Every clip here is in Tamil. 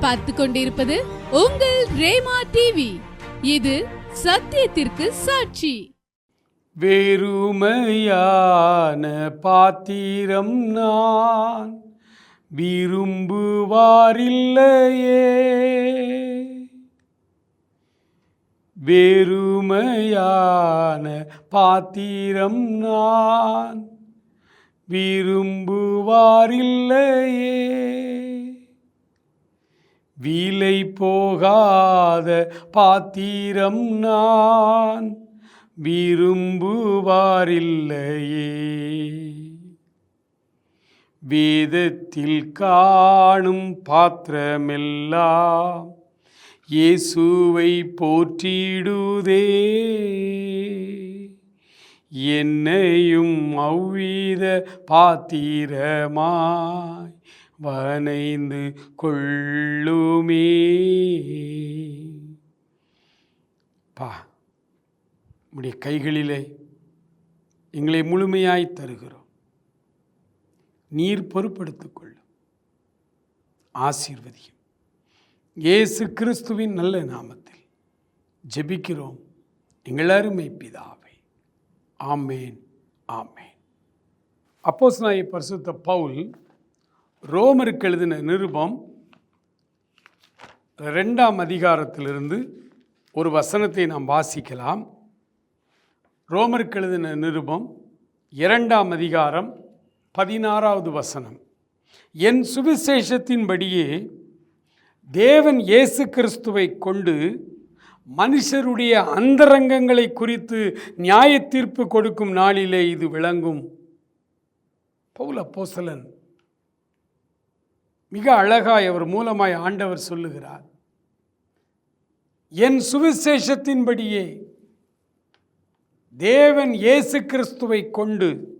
பார்த்து கொண்டிருப்பது உங்கள் ரேமா டிவி இது சத்தியத்திற்கு சாட்சி. வெறுமையான பாத்திரம் நான் விரும்புவாரில்லையே. வெறுமையான பாத்திரம் நான் விரும்புவாரில்லையே. வீலை போகாத பாத்திரம் நான் விரும்புவாரில்லையே. வேதத்தில் காணும் பாத்திரமெல்லாம் இயேசுவை போற்றிடுதே. என்னையும் அவ்வித பாத்திரமாய் வனைந்து கொள்ளுமே. பா உடைய கைகளிலே எங்களை முழுமையாய் தருகிறோம். நீர் பொறுப்படுத்திக் கொள்ளும். ஆசீர்வதியும். இயேசு கிறிஸ்துவின் நல்ல நாமத்தில் ஜெபிக்கிறோம். எங்கள் அருமை பிதாவை. ஆமேன் ஆமேன். அப்போஸ் நாய் பரிசுத்த பவுல் ரோமருக்கு எழுதின நிருபம் ரெண்டாம் அதிகாரத்திலிருந்து ஒரு வசனத்தை நாம் வாசிக்கலாம். ரோமருக்கு எழுதின நிருபம் இரண்டாம் அதிகாரம் பதினாறாவது வசனம். என் சுவிசேஷத்தின்படியே தேவன் இயேசு கிறிஸ்துவை கொண்டு மனுஷருடைய அந்தரங்கங்களை குறித்து நியாய தீர்ப்பு கொடுக்கும் நாளிலே இது விளங்கும். பௌல போசலன் மிக அழகாய் அவர் மூலமாய் ஆண்டவர் சொல்லுகிறார். என் சுவிசேஷத்தின்படியே தேவன் இயேசு கிறிஸ்துவை கொண்டு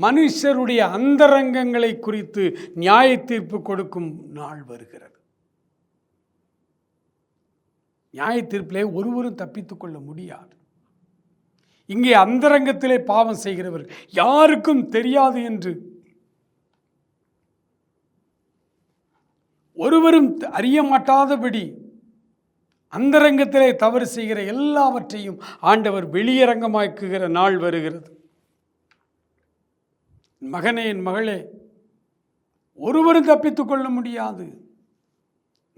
மனுஷருடைய அந்தரங்கங்களை குறித்து நியாய தீர்ப்பு கொடுக்கும் நாள் வருகிறது. நியாய தீர்ப்பிலே ஒருவரும் தப்பித்துக் கொள்ள முடியாது. இங்கே அந்தரங்கத்திலே பாவம் செய்கிறவர் யாருக்கும் தெரியாது என்று ஒருவரும் அறிய மாட்டாதபடி அந்தரங்கத்திலே தவறு செய்கிற எல்லாவற்றையும் ஆண்டவர் வெளியரங்கமாக்குகிற நாள் வருகிறது. மகனே என் மகளே ஒருவரும் தப்பித்துக்கொள்ள முடியாது.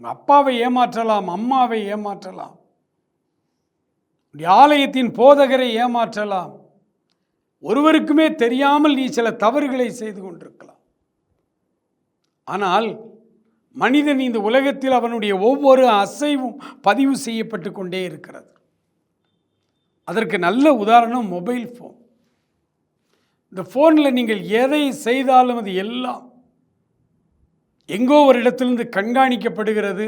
அப்பாவை ஏமாற்றலாம் அம்மாவை ஏமாற்றலாம். ஆலயத்தின் போதகரை ஏமாற்றலாம். ஒருவருக்குமே தெரியாமல் நீ சில தவறுகளை செய்து கொண்டிருக்கலாம். ஆனால் மனிதன் இந்த உலகத்தில் அவனுடைய ஒவ்வொரு அசைவும் பதிவு செய்யப்பட்டு கொண்டே இருக்கிறது. அதற்கு நல்ல உதாரணம் மொபைல் ஃபோன். இந்த ஃபோனில் நீங்கள் எதை செய்தாலும் அது எல்லாம் எங்கோ ஒரு இடத்திலிருந்து கண்காணிக்கப்படுகிறது.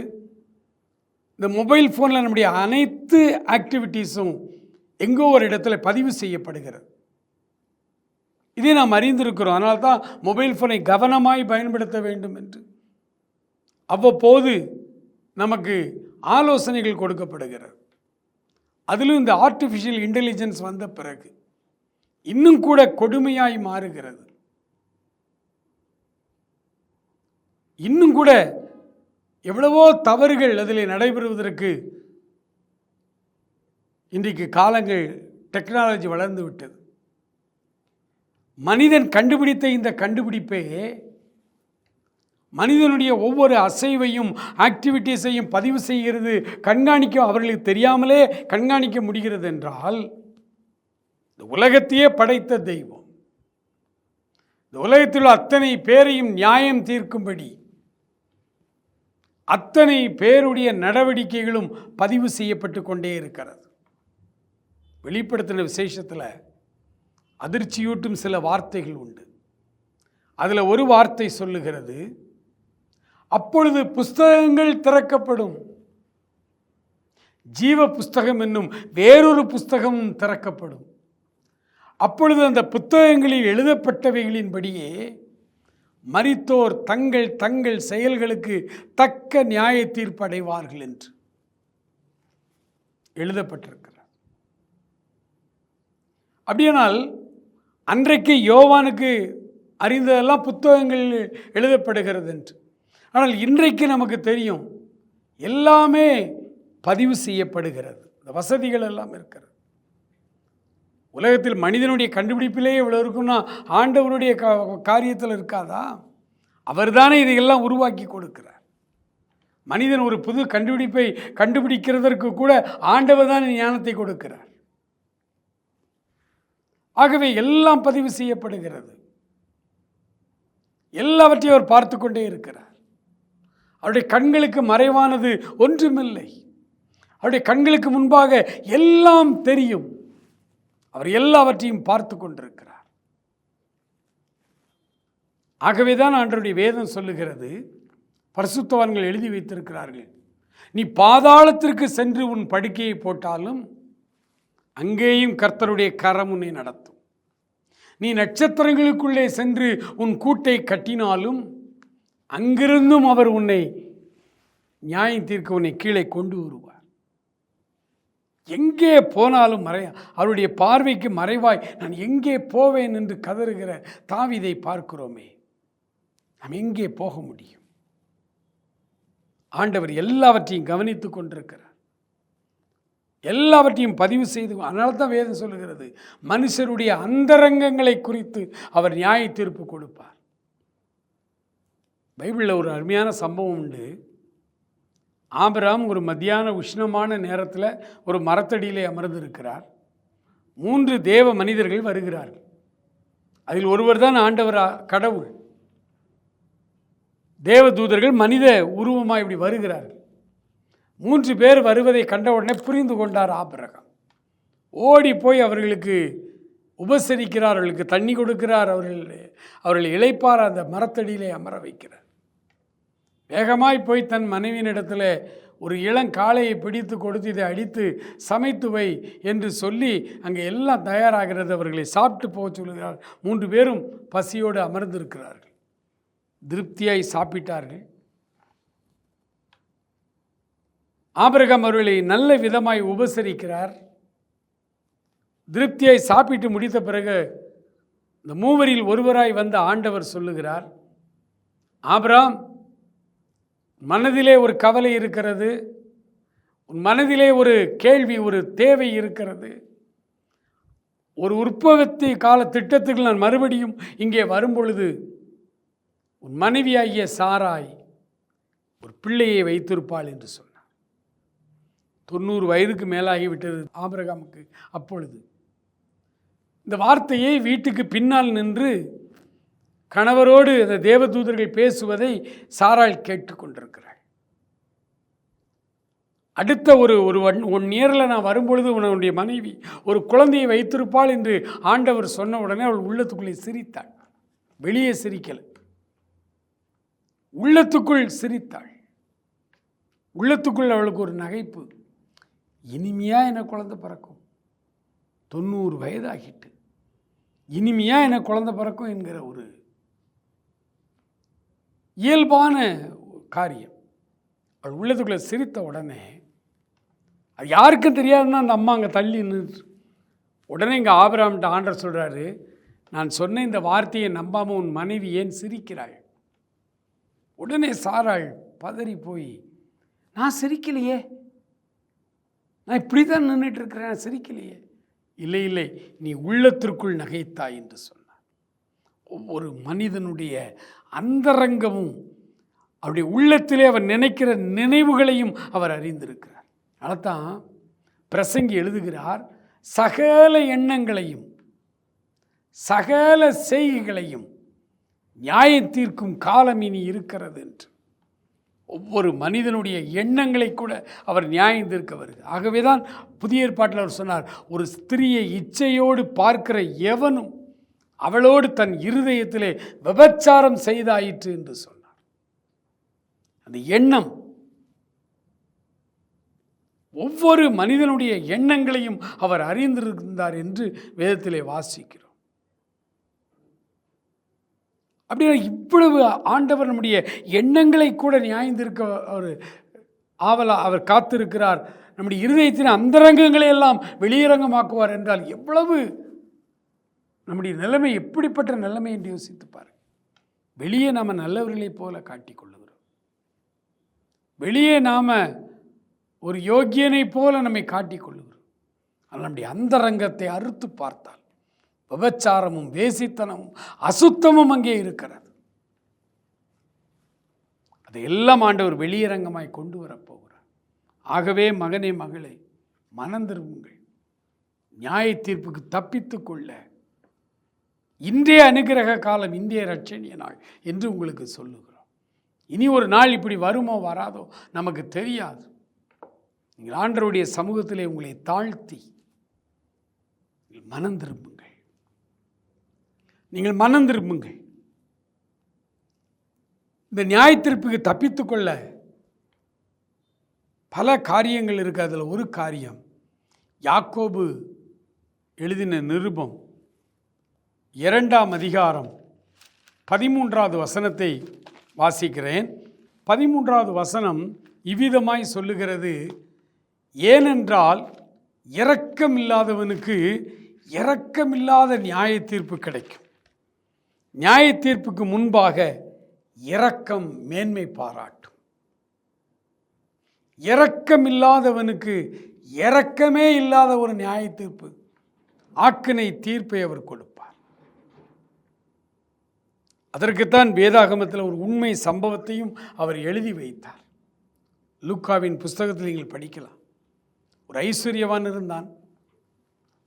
இந்த மொபைல் ஃபோனில் நம்முடைய அனைத்து ஆக்டிவிட்டீஸும் எங்கோ ஒரு இடத்துல பதிவு செய்யப்படுகிறது. இதை நாம் அறிந்திருக்கிறோம். அதனால்தான் மொபைல் ஃபோனை கவனமாய் பயன்படுத்த வேண்டும் என்று. அவ்வப்போது நமக்கு ஆலோசனைகள் கொடுக்கப்படுகிறது. அதிலும் இந்த ஆர்டிஃபிஷியல் இன்டெலிஜென்ஸ் வந்த பிறகு இன்னும் கூட கொடுமையாய் மாறுகிறது. இன்னும் கூட எவ்வளவோ தவறுகள் அதில் நடைபெறுவதற்கு இன்றைக்கு காலங்கள் டெக்னாலஜி வளர்ந்து விட்டது. மனிதன் கண்டுபிடித்த இந்த கண்டுபிடிப்பே மனிதனுடைய ஒவ்வொரு அசைவையும் ஆக்டிவிட்டீஸையும் பதிவு செய்கிறது கண்காணிக்க அவர்களுக்கு தெரியாமலே கண்காணிக்க முடிகிறது என்றால் இந்த உலகத்தையே படைத்த தெய்வம். இந்த உலகத்தில் உள்ள அத்தனை பேரையும் நியாயம் தீர்க்கும்படி அத்தனை பேருடைய நடவடிக்கைகளும் பதிவு செய்யப்பட்டு கொண்டே இருக்கிறது. வெளிப்படுத்தின விசேஷத்தில் அதிர்ச்சியூட்டும் சில வார்த்தைகள் உண்டு. அதில் ஒரு வார்த்தை சொல்லுகிறது அப்பொழுது புஸ்தகங்கள் திறக்கப்படும். ஜீவ புஸ்தகம் என்னும் வேறொரு புஸ்தகமும் திறக்கப்படும். அப்பொழுது அந்த புத்தகங்களில் எழுதப்பட்டவைகளின்படியே மறித்தோர் தங்கள் தங்கள் செயல்களுக்கு தக்க நியாய தீர்ப்பு அடைவார்கள் என்று எழுதப்பட்டிருக்கிறார். அப்படியானால் அன்றைக்கு யோவானுக்கு அறிந்ததெல்லாம் புத்தகங்கள் எழுதப்படுகிறது என்று. ஆனால் இன்றைக்கு நமக்கு தெரியும் எல்லாமே பதிவு செய்யப்படுகிறது. இந்த வசதிகள் எல்லாம் இருக்கிறது. உலகத்தில் மனிதனுடைய கண்டுபிடிப்பிலே இவ்வளோ இருக்குன்னா ஆண்டவருடைய கா காரியத்தில் இருக்காதா? அவர் தானே இதையெல்லாம் உருவாக்கி கொடுக்கிறார். மனிதன் ஒரு புது கண்டுபிடிப்பை கண்டுபிடிக்கிறதற்கு கூட ஆண்டவர் தான் ஞானத்தை கொடுக்கிறார். ஆகவே எல்லாம் பதிவு செய்யப்படுகிறது. எல்லாவற்றையும் அவர் பார்த்து கொண்டே இருக்கிறார். அவருடைய கண்களுக்கு மறைவானது ஒன்றுமில்லை. அவருடைய கண்களுக்கு முன்பாக எல்லாம் தெரியும். அவர் எல்லாவற்றையும் பார்த்து கொண்டிருக்கிறார். ஆகவே தான் ஆண்டருடைய வேதம் சொல்லுகிறது பரிசுத்தவான்கள் எழுதி வைத்திருக்கிறார்கள். நீ பாதாளத்திற்கு சென்று உன் படுக்கையை போட்டாலும் அங்கேயும் கர்த்தருடைய கரம் உன்னை நடத்தும். நீ நட்சத்திரங்களுக்குள்ளே சென்று உன் கூட்டை கட்டினாலும் அங்கிருந்தும் அவர் உன்னை நியாயம் தீர்க்க உன்னை கீழே கொண்டு வருவார். எங்கே போனாலும் மறை அவருடைய பார்வைக்கு மறைவாய் நான் எங்கே போவேன் என்று கதறுகிற தாவிதை பார்க்கிறோமே. நாம் எங்கே போக முடியும்? ஆண்டவர் எல்லாவற்றையும் கவனித்து கொண்டிருக்கிறார். எல்லாவற்றையும் பதிவு செய்து அதனால தான் வேதம் சொல்லுகிறது மனுஷருடைய அந்தரங்கங்களை குறித்து அவர் நியாய தீர்ப்பு கொடுப்பார். பைபிளில் ஒரு அருமையான சம்பவம் உண்டு. ஆபிராம் ஒரு மத்தியான உஷ்ணமான நேரத்தில் ஒரு மரத்தடியிலே அமர்ந்திருக்கிறார். மூன்று தேவ மனிதர்கள் வருகிறார்கள் அதில் ஒருவர் தான் ஆண்டவரா கடவுள். தேவதூதர்கள் மனித உருவமாக இப்படி வருகிறார்கள் மூன்று பேர் வருவதை கண்ட உடனே புரிந்து கொண்டார் ஆபிரகம். ஓடி போய் அவர்களுக்கு உபசரிக்கிறார் அவர்களுக்கு தண்ணி கொடுக்கிறார் அவர்கள் அவர்கள் இழைப்பார் அந்த மரத்தடியிலே அமர வைக்கிறார். வேகமாய் போய் தன் மனைவியினிடத்தில் ஒரு இளங்காளையை பிடித்து கொடுத்து இதை அடித்து சமைத்து வை என்று சொல்லி அங்கே எல்லாம் தயாராகிறது. அவர்களை சாப்பிட்டு போக சொல்லுகிறார் மூன்று பேரும் பசியோடு அமர்ந்திருக்கிறார்கள். திருப்தியாய் சாப்பிட்டார்கள். ஆபிரகம் அவர்களை நல்ல விதமாய் உபசரிக்கிறார். திருப்தியாய் சாப்பிட்டு முடித்த பிறகு இந்த மூவரில் ஒருவராய் வந்த ஆண்டவர் சொல்லுகிறார். ஆபிராம் மனதிலே ஒரு கவலை இருக்கிறது. உன் மனதிலே ஒரு கேள்வி ஒரு தேவை இருக்கிறது. ஒரு உற்பத்தி கால திட்டத்துக்கு நான் மறுபடியும் இங்கே வரும்பொழுது உன் மனைவியாகிய சாராய் ஒரு பிள்ளையை வைத்திருப்பாள் என்று சொன்னார் தொண்ணூறு வயதுக்கு மேலாகிவிட்டது ஆபிரகாமுக்கு அப்பொழுது. இந்த வார்த்தையை வீட்டுக்கு பின்னால் நின்று கணவரோடு அந்த தேவதூதர்கள் பேசுவதை சாராள் கேட்டுக்கொண்டிருக்கிறாள். அடுத்த ஒரு ஒரு ஒன் ஒன் இயரில் நான் வரும்பொழுது உன்னுடைய மனைவி ஒரு குழந்தையை வைத்திருப்பாள் என்று ஆண்டவர் சொன்ன உடனே அவள் உள்ளத்துக்குள்ளே சிரித்தாள். வெளியே சிரிக்கலை. உள்ளத்துக்குள் சிரித்தாள். உள்ளத்துக்குள் அவளுக்கு ஒரு நகைப்பு. இனிமையாக என குழந்தை பிறக்கும்? தொண்ணூறு வயதாகிட்டு. இனிமையாக என குழந்தை பிறக்கும் என்கிற ஒரு இயல்பான காரியம். அவள் உள்ளதுக்குள்ளே சிரித்த உடனே அது யாருக்கும் தெரியாதுன்னா அந்த அம்மா அங்கே தள்ளி நின்று உடனே இங்கே ஆபிராம்கிட்ட ஆண்டர் சொல்கிறாரு நான் சொன்ன இந்த வார்த்தையை நம்பாமல் உன் மனைவி ஏன் சிரிக்கிறாள்? உடனே சாராள் பதறி போய் நான் சிரிக்கலையே. நான் இப்படி தான் நின்றுட்டு இருக்கிறேன் நான் சிரிக்கலையே. இல்லை இல்லை நீ உள்ளத்திற்குள் நகைத்தாய் என்று சொன்ன ஒவ்வொரு மனிதனுடைய அந்தரங்கமும் அவருடைய உள்ளத்திலே அவர் நினைக்கிற நினைவுகளையும் அவர் அறிந்திருக்கிறார். அதைத்தான் பிரசங்கி எழுதுகிறார் சகல எண்ணங்களையும் சகல செய்கைகளையும் நியாயம் தீர்க்கும் காலம் இனி இருக்கிறது என்று. ஒவ்வொரு மனிதனுடைய எண்ணங்களை கூட அவர் நியாயம் தீர்க்க வருது ஆகவே தான் புதிய ஏற்பாட்டில் அவர் சொன்னார் ஒரு ஸ்திரியை இச்சையோடு பார்க்கிற எவனும் அவளோடு தன் இருதயத்திலே விபச்சாரம் செய்தாயிற்று என்று சொன்னார். அந்த எண்ணம் ஒவ்வொரு மனிதனுடைய எண்ணங்களையும் அவர் அறிந்திருந்தார் என்று வேதத்திலே வாசிக்கிறோம். அப்படின்னா இவ்வளவு ஆண்டவர் நம்முடைய எண்ணங்களை கூட நியாயந்திருக்க அவர் ஆவலா அவர் காத்திருக்கிறார். நம்முடைய இருதயத்தின் அந்தரங்கங்களை எல்லாம் வெளியரங்கமாக்குவார் என்றால் எவ்வளவு நம்முடைய நிலைமை எப்படிப்பட்ட நிலைமை என்று யோசித்து பாருங்கள் வெளியே நாம் நல்லவர்களைப் போல காட்டிக்கொள்ளுகிறோம். வெளியே நாம் ஒரு யோக்கியனைப் போல நம்மை காட்டிக்கொள்ளுகிறோம். ஆனால் நம்முடைய அந்தரங்கத்தை அறுத்து பார்த்தால் விபச்சாரமும் வேசித்தனமும் அசுத்தமும் அங்கே இருக்கிறது. அதையெல்லாம் ஆண்டவர் வெளியரங்கமாய் கொண்டு வரப்போகிறார் ஆகவே மகனே மகளே மனந்திரும்புங்கள் நியாய தீர்ப்புக்கு தப்பித்துக் கொள்ள இன்றைய அனுகிரக காலம் இந்திய ரட்சணிய நாள் என்று உங்களுக்கு சொல்லுகிறோம். இனி ஒரு நாள் இப்படி வருமோ வராதோ நமக்கு தெரியாது. நீங்கள் ஆண்டருடைய சமூகத்திலே உங்களை தாழ்த்தி மனம் திரும்புங்கள். நீங்கள் மனம் திரும்புங்கள். இந்த நியாய தப்பித்துக்கொள்ள பல காரியங்கள் இருக்குது அதில் ஒரு காரியம் யாக்கோபு எழுதின நிருபம் இரண்டாம் அதிகாரம் பதிமூன்றாவது வசனத்தை வாசிக்கிறேன். பதிமூன்றாவது வசனம் இவ்விதமாய் சொல்லுகிறது. ஏனென்றால் இரக்கமில்லாதவனுக்கு இரக்கமில்லாத நியாய தீர்ப்பு கிடைக்கும். நியாய தீர்ப்புக்கு முன்பாக இரக்கம் மேன்மை பாராட்டும். இரக்கமில்லாதவனுக்கு இரக்கமே இல்லாத ஒரு நியாய தீர்ப்பு ஆக்கினை தீர்ப்பை அவர் கொடுப்பார் அதற்குத்தான் வேதாகமத்தில் ஒரு உண்மை சம்பவத்தையும் அவர் எழுதி வைத்தார். லூக்காவின் புஸ்தகத்தில் நீங்கள் படிக்கலாம். ஒரு ஐஸ்வர்யவான் இருந்தான்.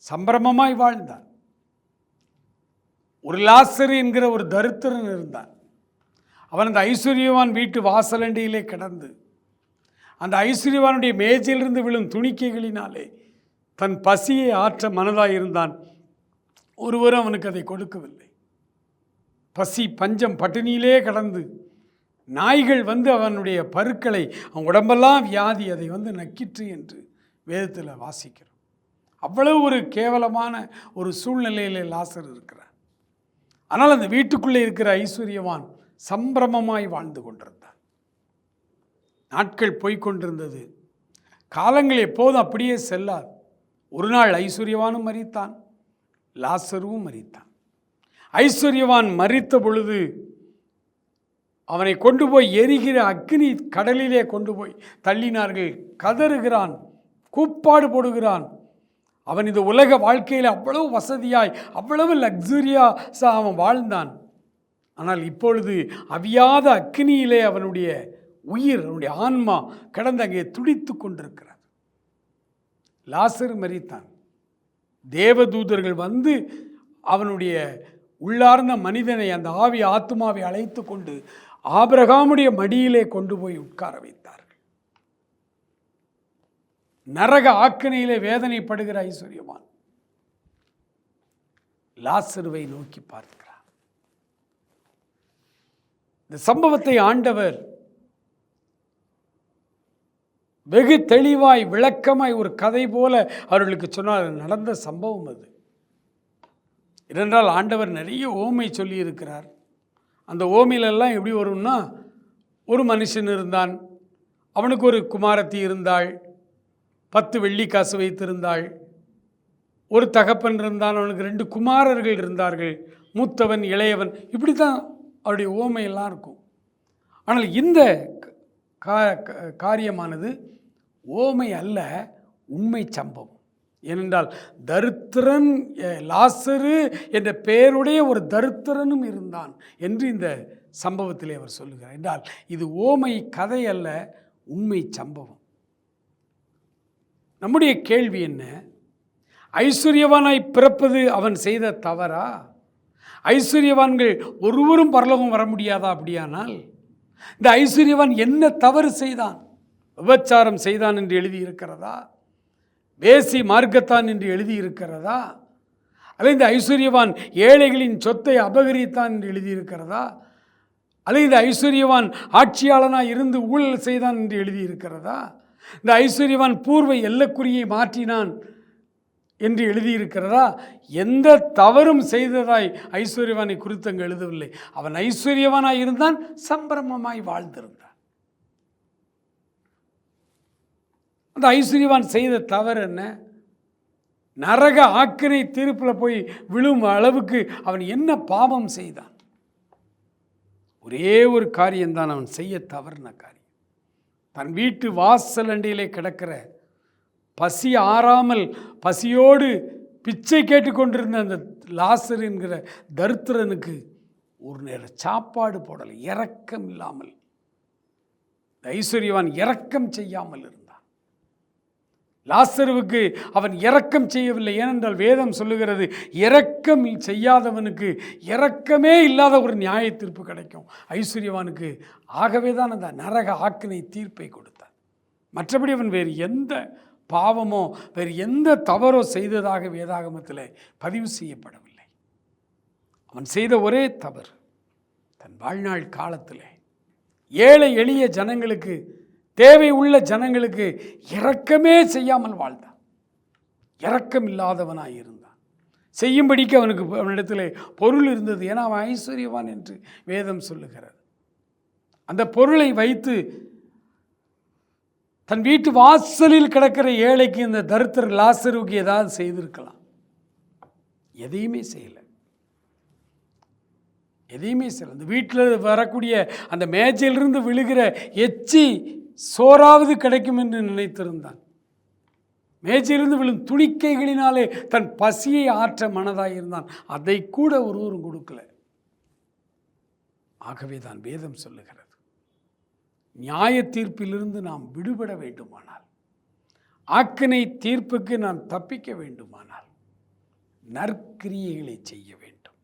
சம்பிரமமாய் வாழ்ந்தான். ஒரு லாசர் என்கிற ஒரு தரித்திரன் இருந்தான். அவன் அந்த ஐஸ்வர்யவான் வீட்டு வாசலண்டியிலே கிடந்து அந்த ஐஸ்வர்யவானுடைய மேஜையிலிருந்து விழும் துணிக்கைகளினாலே தன் பசியை ஆற்ற மனதாக இருந்தான் ஒருவரும் அவனுக்கு அதை கொடுக்கவில்லை. பசி பஞ்சம் பட்டினியிலே கடந்து நாய்கள் வந்து அவனுடைய பருக்களை அவன் உடம்பெல்லாம் வியாதி அதை வந்து நக்கிற்று என்று வேதத்தில் வாசிக்கிறோம். அவ்வளவு ஒரு கேவலமான ஒரு சூழ்நிலையில் லாசர் இருக்கிறார். ஆனால் அந்த வீட்டுக்குள்ளே இருக்கிற ஐஸ்வர்யவான் சம்பிரமமாய் வாழ்ந்து கொண்டிருந்தான். நாட்கள் போய்க்கொண்டிருந்தது காலங்கள் எப்போதும் அப்படியே செல்லாது. ஒரு நாள் ஐஸ்வர்யவானும் மறித்தான் லாசருவும் மறித்தான் ஐஸ்வர்யவான் மறித்த பொழுது அவனை கொண்டு போய் எரிகிற அக்னி கடலிலே கொண்டு போய் தள்ளினார்கள். கதறுகிறான் கூப்பாடு போடுகிறான். அவன் இந்த உலக வாழ்க்கையில் அவ்வளவு வசதியாய் அவ்வளவு லக்ஸுரியாக அவன் வாழ்ந்தான். ஆனால் இப்பொழுது அவியாத அக்னியிலே அவனுடைய உயிர் அவனுடைய ஆன்மா கடந்து அங்கே துடித்து கொண்டிருக்கிறார் லாசர் மறித்தான் தேவதூதர்கள் வந்து அவனுடைய உள்ளார்ந்த மனிதனை அந்த ஆவி ஆத்மாவை அழைத்து கொண்டு ஆபிரகாமுடைய மடியிலே கொண்டு போய் உட்கார வைத்தார்கள். நரக ஆக்கினையிலே வேதனைப்படுகிற ஐஸ்வர்யவான் லாசருவை நோக்கி பார்க்கிறார். இந்த சம்பவத்தை ஆண்டவர் வெகு தெளிவாய் விளக்கமாய் ஒரு கதை போல அவர்களுக்கு சொன்னார் நடந்த சம்பவம் அது. ஏனென்றால் ஆண்டவர் நிறைய ஓமை சொல்லி இருக்கிறார் அந்த ஓமையிலெல்லாம் எப்படி வரும்னா ஒரு மனுஷன் இருந்தான் அவனுக்கு ஒரு குமாரத்தி இருந்தாள் பத்து வெள்ளி காசு வைத்திருந்தாள் ஒரு தகப்பன் இருந்தான் அவனுக்கு ரெண்டு குமாரர்கள் இருந்தார்கள் மூத்தவன் இளையவன் இப்படி தான் அவருடைய ஓமையெல்லாம் இருக்கும். ஆனால் இந்த கா காரியமானது ஓமை அல்ல உண்மை சம்பவம். ஏனென்றால் தருத்திரன் லாசரு என்ற பெயருடைய ஒரு தருத்திரனும் இருந்தான் என்று இந்த சம்பவத்திலே அவர் சொல்லுகிறார். என்றால் இது ஓமை கதை அல்ல உண்மை சம்பவம். நம்முடைய கேள்வி என்ன? ஐஸ்வர்யவானாய் பிறப்பது அவன் செய்த தவறா? ஐஸ்வர்யவான்கள் ஒருவரும் பரலோகம் வர முடியாதா அப்படியானால்? இந்த ஐஸ்வர்யவான் என்ன தவறு செய்தான்? விபச்சாரம் செய்தான் என்று எழுதியிருக்கிறதா? வேசி மார்க்கத்தான் என்று எழுதியிருக்கிறதா? அல்லது இந்த ஐஸ்வர்யவான் ஏழைகளின் சொத்தை அபகரித்தான் என்று எழுதியிருக்கிறதா? அல்லது இந்த ஐஸ்வர்யவான் ஆட்சியாளனாக இருந்து ஊழல் செய்தான் என்று எழுதியிருக்கிறதா? இந்த ஐஸ்வர்யவான் பூர்வ எல்லக்குறியை மாற்றினான் என்று எழுதியிருக்கிறதா? எந்த தவறும் செய்ததாய் ஐஸ்வர்யவானை குறித்து அங்கு எழுதவில்லை. அவன் ஐஸ்வர்யவானாய் இருந்தான் சம்பிரமமாய் வாழ்ந்திருந்தான். அந்த ஐஸ்வர்யவான் செய்த தவறு என்ன? நரக ஆக்கினை தீர்ப்பில் போய் விழும் அளவுக்கு அவன் என்ன பாவம் செய்தான்? ஒரே ஒரு காரியம்தான் அவன் செய்ய தவறுன காரியம். தன் வீட்டு வாசல் அண்டையிலே கிடக்கிற பசி ஆறாமல் பசியோடு பிச்சை கேட்டுக்கொண்டிருந்த அந்த லாசர் என்கிற தரித்திரனுக்கு ஒரு நேரம் சாப்பாடு போடலை. இரக்கம் இல்லாமல். ஐஸ்வர்யவான் இரக்கம் செய்யாமல் இருந்தான். லாசருவுக்கு அவன் இரக்கம் செய்யவில்லை. ஏனென்றால் வேதம் சொல்லுகிறது இரக்கம் செய்யாதவனுக்கு இரக்கமே இல்லாத ஒரு நியாய தீர்ப்பு கிடைக்கும். ஐஸ்வர்யவானுக்கு ஆகவே தான் அந்த நரக ஆக்கினை தீர்ப்பை கொடுத்தான். மற்றபடி அவன் வேறு எந்த பாவமோ வேறு எந்த தவறோ செய்ததாக வேதாகமத்தில் பதிவு செய்யப்படவில்லை. அவன் செய்த ஒரே தவறு தன் வாழ்நாள் காலத்தில் ஏழை எளிய ஜனங்களுக்கு தேவை உள்ள ஜனங்களுக்கு இரக்கமே செய்யாமல் வாழ்ந்தான். இரக்கம் இல்லாதவனாக இருந்தான். செய்யும்படிக்கு அவனுக்கு அவனிடத்தில் பொருள் இருந்தது. ஏன்னா அவன் ஐஸ்வர்யவான் என்று வேதம் சொல்லுகிறது. அந்த பொருளை வைத்து தன் வீட்டு வாசலில் கிடக்கிற ஏழைக்கு இந்த தருத்தர் லாசருவுக்கு ஏதாவது செய்திருக்கலாம். எதையுமே செய்யலை. எதையுமே செய்யலை. அந்த வீட்டில் வரக்கூடிய அந்த மேஜையிலிருந்து விழுகிற எச்சி சோறாவது கிடைக்கும் என்று நினைத்திருந்தான். மேஜையிலிருந்து விழும் துணிக்கைகளினாலே தன் பசியை ஆற்ற மனதாக இருந்தான் அதை கூட ஒருவரும் கொடுக்கல. ஆகவே தான் வேதம் சொல்லுகிறது. நியாய தீர்ப்பிலிருந்து நாம் விடுபட வேண்டுமானால் ஆக்கினை தீர்ப்புக்கு நாம் தப்பிக்க வேண்டுமானால் நற்கிரியைகளை செய்ய வேண்டும்.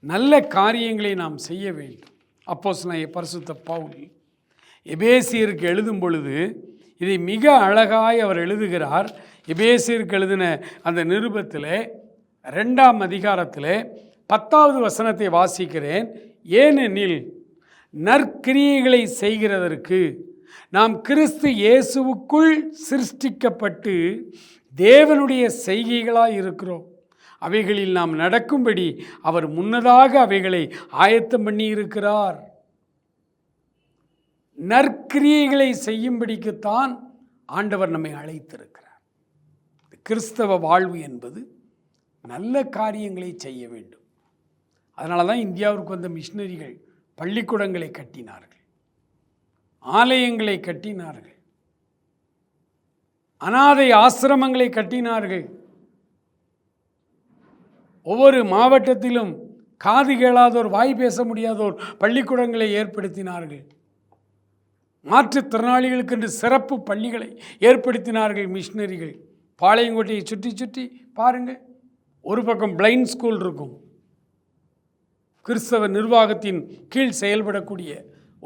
நல்ல காரியங்களை நாம் செய்ய வேண்டும். அப்போஸ் நான் பரிசுத்த பவுல் எபேசியருக்கு எழுதும் பொழுது இதை மிக அழகாய் அவர் எழுதுகிறார். எபேசியருக்கு எழுதின அந்த நிருபத்தில் ரெண்டாம் அதிகாரத்தில் பத்தாவது வசனத்தை வாசிக்கிறேன். ஏனெனில் நற்கிரியைகளை செய்கிறதற்கு நாம் கிறிஸ்து இயேசுவுக்குள் சிருஷ்டிக்கப்பட்டு தேவனுடைய செய்கைகளாக இருக்கிறோம். அவைகளில் நாம் நடக்கும்படி அவர் முன்னதாக அவைகளை ஆயத்தம் பண்ணி இருக்கிறார் நற்கிரியைகளை செய்யும்படிக்குத்தான் ஆண்டவர் நம்மை அழைத்திருக்கிறார். கிறிஸ்தவ வாழ்வு என்பது நல்ல காரியங்களை செய்ய வேண்டும். அதனால தான் இந்தியாவிற்கு வந்த மிஷினரிகள் பள்ளிக்கூடங்களை கட்டினார்கள். ஆலயங்களை கட்டினார்கள். அனாதை ஆசிரமங்களை கட்டினார்கள். ஒவ்வொரு மாவட்டத்திலும் காது கேளாதோர் வாய் பேச முடியாதோர் பள்ளிக்கூடங்களை ஏற்படுத்தினார்கள். மாற்றுத்திறனாளிகளுக்கு என்று சிறப்பு பள்ளிகளை ஏற்படுத்தினார்கள் மிஷினரிகள். பாளையங்கோட்டையை சுற்றி சுற்றி பாருங்கள் ஒரு பக்கம் பிளைண்ட் ஸ்கூல் இருக்கும். கிறிஸ்தவ நிர்வாகத்தின் கீழ் செயல்படக்கூடிய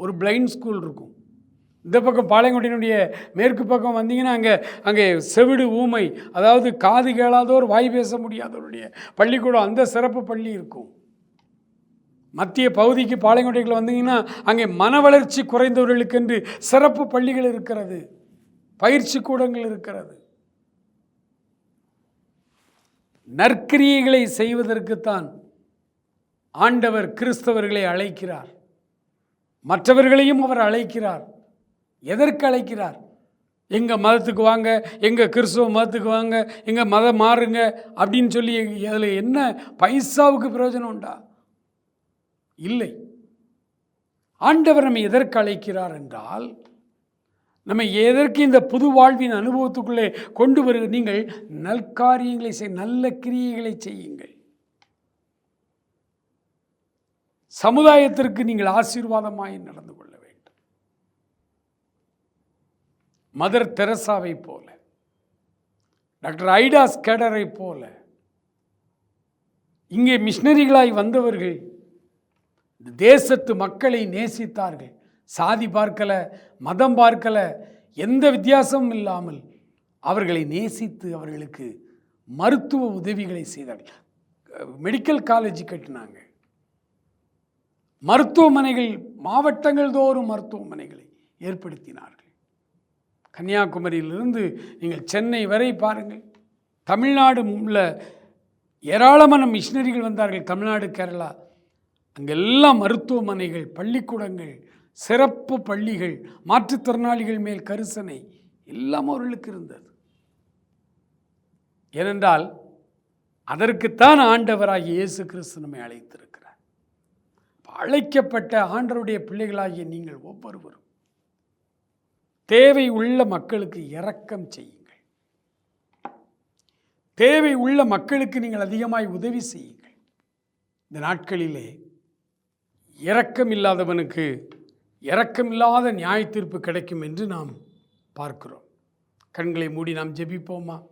ஒரு பிளைண்ட் ஸ்கூல் இருக்கும். இந்த பக்கம் பாளையங்கோட்டையினுடைய மேற்கு பக்கம் வந்தீங்கன்னா அங்கே அங்கே செவிடு ஊமை அதாவது காது கேளாதோர் வாய் பேச முடியாதவருடைய பள்ளிக்கூடம் அந்த சிறப்பு பள்ளி இருக்கும். மத்திய பகுதிக்கு பாளையங்கோட்டைகள் வந்தீங்கன்னா அங்கே மன வளர்ச்சி குறைந்தவர்களுக்கென்று சிறப்பு பள்ளிகள் இருக்கிறது. பயிற்சி கூடங்கள் இருக்கிறது. நற்கிரியைகளை செய்வதற்குத்தான் ஆண்டவர் கிறிஸ்தவர்களை அழைக்கிறார். மற்றவர்களையும் அவர் அழைக்கிறார். எதற்கு அழைக்கிறார்? எங்கள் மதத்துக்கு வாங்க எங்கள் கிறிஸ்தவ மதத்துக்கு வாங்க எங்கள் மதம் மாறுங்க அப்படின்னு சொல்லி அதில் என்ன பைசாவுக்கு பிரயோஜனம் உண்டா? இல்லை. ஆண்டவர் நம்மை எதற்கு அழைக்கிறார் என்றால் நம்மை எதற்கு இந்த புது வாழ்வின் அனுபவத்துக்குள்ளே கொண்டு வருகிற நீங்கள் நல்காரியங்களை செய் நல்ல கிரியைகளை செய்யுங்கள். சமுதாயத்திற்கு நீங்கள் ஆசீர்வாதமாய் நடந்து கொள்ள வேண்டும். மதர் தெரசாவை போல டாக்டர் ஐடாஸ் கேடரை போல இங்கே மிஷினரிகளாய் வந்தவர்கள் தேசத்து மக்களை நேசித்தார்கள். சாதி பார்க்கல மதம் பார்க்கல எந்த வித்தியாசமும் இல்லாமல் அவர்களை நேசித்து அவர்களுக்கு மருத்துவ உதவிகளை செய்தார்கள். மெடிக்கல் காலேஜ் கட்டினாங்க. மருத்துவமனைகள் மாவட்டங்கள் தோறும் மருத்துவமனைகளை ஏற்படுத்தினார்கள். கன்னியாகுமரியிலிருந்து நீங்கள் சென்னை வரை பாருங்கள். தமிழ்நாடு உள்ள ஏராளமான மிஷினரிகள் வந்தார்கள். தமிழ்நாடு கேரளா அங்கெல்லாம் மருத்துவமனைகள் பள்ளிக்கூடங்கள் சிறப்பு பள்ளிகள் மாற்றுத்திறனாளிகள் மேல் கரிசனை எல்லாம் அவர்களுக்கு இருந்தது. ஏனென்றால் அதற்குத்தான் ஆண்டவராகிய இயேசு கிறிஸ்து நம்மை அழைத்திருக்கிறார். அழைக்கப்பட்ட ஆண்டவருடைய பிள்ளைகளாகிய நீங்கள் ஒவ்வொருவரும் தேவை உள்ள மக்களுக்கு இரக்கம் செய்யுங்கள். தேவை உள்ள மக்களுக்கு நீங்கள் அதிகமாய் உதவி செய்யுங்கள். இந்த நாட்களிலே இரக்கம் இல்லாதவனுக்கு இரக்கமில்லாத நியாய தீர்ப்பு கிடைக்கும் என்று நாம் பார்க்கிறோம். கண்களை மூடி நாம் ஜெபிப்போமா?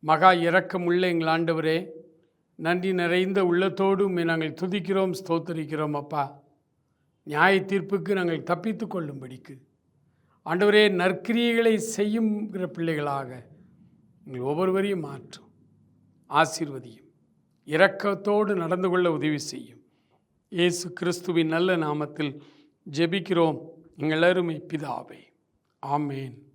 மகா இரக்கமுள்ள எங்கள் ஆண்டவரே நன்றி நிறைந்த உள்ளத்தோடும் நாங்கள் துதிக்கிறோம் ஸ்தோத்தரிக்கிறோம் அப்பா. நியாய தீர்ப்புக்கு நாங்கள் தப்பித்து கொள்ளும்படிக்கு. ஆண்டவரே நற்கிரியைகளை செய்யுங்கிற பிள்ளைகளாக எங்கள் ஒவ்வொருவரையும் மாற்றும். ஆசீர்வதியும். இரக்கத்தோடு நடந்து கொள்ள உதவி செய்யும். இயேசு கிறிஸ்துவின் நல்ல நாமத்தில் ஜெபிக்கிறோம். எங்கள் அருமை பிதாவே. ஆமேன்.